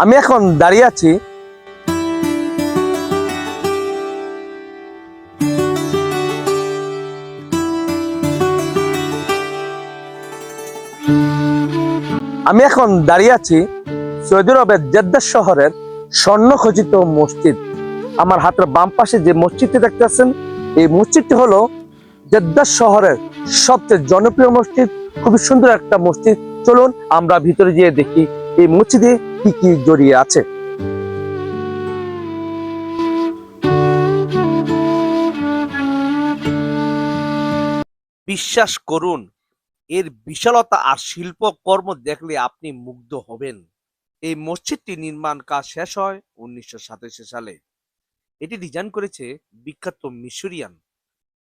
আমি এখন দাঁড়িয়ে আছি। আমি এখন দাঁড়িয়ে আছি সৌদি আরবের জেদ্দা শহরের স্বর্ণখচিত মসজিদ। আমার হাতের বাম পাশে যে মসজিদটি দেখতে পাচ্ছেন, এই মসজিদটি হলো জেদ্দা শহরের সবচেয়ে জনপ্রিয় মসজিদ। খুবই সুন্দর একটা মসজিদ। চলুন আমরা ভিতরে গিয়ে দেখি এই মসজিদে কি কি জড়িয়ে আছে। বিশ্বাস করুন, এর বিশালতা আর শিল্পকর্ম দেখলে আপনি মুগ্ধ হবেন। এই মসজিদটি নির্মাণ কাজ শেষ হয় উনিশশো সালে। এটি ডিজাইন করেছে বিখ্যাত মিশরিয়ান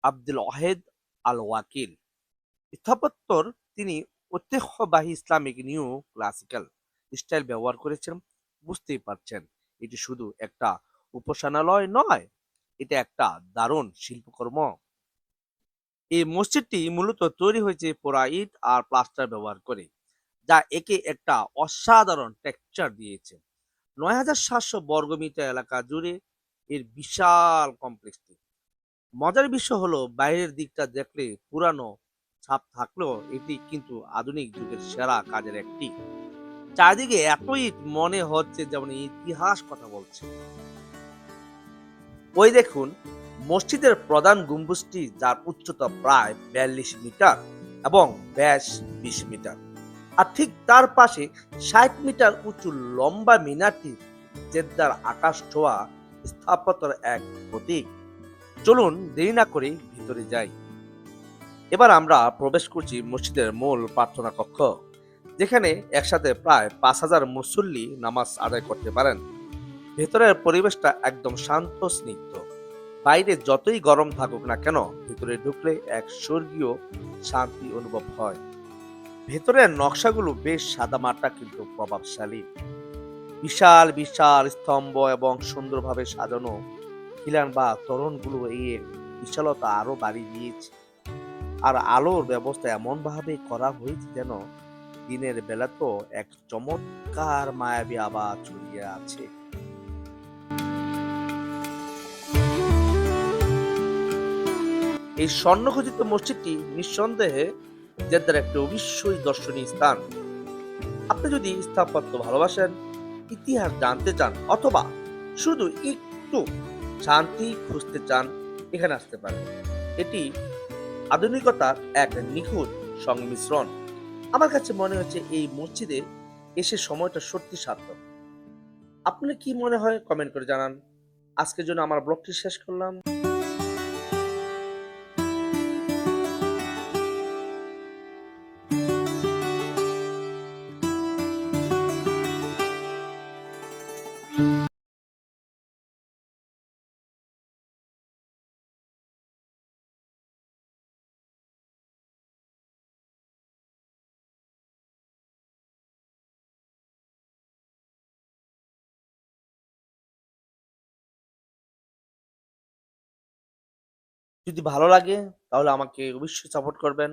আব্দুল ওয়াহেদ আল ওয়াকিল স্থাপত্যর তিনি ঐতিহ্যবাহী ইসলামিক নিউ ক্লাসিক্যাল স্টাইল ব্যবহার করেছেন, বুঝতেই পারছেন। এটি শুধু একটা উপাসনালয় নয়, এটা একটা দারুণ শিল্পকর্ম। এই মসজিদটি মূলত তৈরি হয়েছে পোড়া ইট আর প্লাস্টার ব্যবহার করে, যা একে একটা অসাধারণ টেক্সচার দিয়েছে। নয় হাজার সাতশো বর্গমিটার এলাকা জুড়ে এর বিশাল কমপ্লেক্সটি মজার বিষয় হলো, বাইরের দিকটা দেখলে পুরানো ছাপ থাকলেও এটি কিন্তু আধুনিক যুগের সেরা কাজের একটি চারিদিকে এতই মনে হচ্ছে যেমন ইতিহাস কথা বলছে। ওই দেখুন, মসজিদের প্রধান গম্বুজটি যার উচ্চতা প্রায় বিয়াল্লিশ মিটার এবং ব্যাস বিশ মিটার। আর ঠিক তার পাশে ষাট মিটার উঁচু লম্বা মিনারটি জেদ্দার আকাশ ছোঁয়া স্থাপত্যের এক প্রতীক। চলুন দেরি না করে ভিতরে যাই। এবার আমরা প্রবেশ করছি মসজিদের মূল প্রার্থনা কক্ষ। যেখানে একসাথে প্রায় পাঁচ হাজার মুসল্লি নামাজ আদায় করতে পারেন। ভেতরের পরিবেশটা একদম শান্ত, স্নিগ্ধ। বাইরে যতই গরম থাকুক না কেন, ভেতরে ঢুকলে এক স্বর্গীয় শান্তি অনুভব হয়। ভেতরের নকশাগুলো বেশ সাদামাটা কিন্তু প্রভাবশালী। বিশাল বিশাল স্তম্ভ এবং সুন্দরভাবে সাজানো খিলান বা তরণগুলো এই বিশালতা আরও বাড়িয়ে দিয়েছে। আর আলোর ব্যবস্থা এমনভাবে করা হয়েছে যেন দিনের বেলা তো এক চমৎকার মায়াবী আবার ছড়িয়ে আছে। এই স্বর্ণখচিত মসজিদটি নিঃসন্দেহে জেদ্দার একটি অবশ্যই দর্শনীয় স্থান। আপনি যদি স্থাপত্য ভালোবাসেন, ইতিহাস জানতে চান, অথবা শুধু একটু শান্তি খুঁজতে চান, এখানে আসতে পারেন। এটি আধুনিকতার এক নিখুঁত সংমিশ্রণ। আমার কাছে মনে হচ্ছে এই মসজিদে এসে সময়টা সত্যি সার্থক। আপনার কি মনে হয় কমেন্ট করে জানান। আজকের জন্য আমার ব্লগটি শেষ করলাম। যদি ভালো লাগে তাহলে আমাকে অবশ্যই সাপোর্ট করবেন।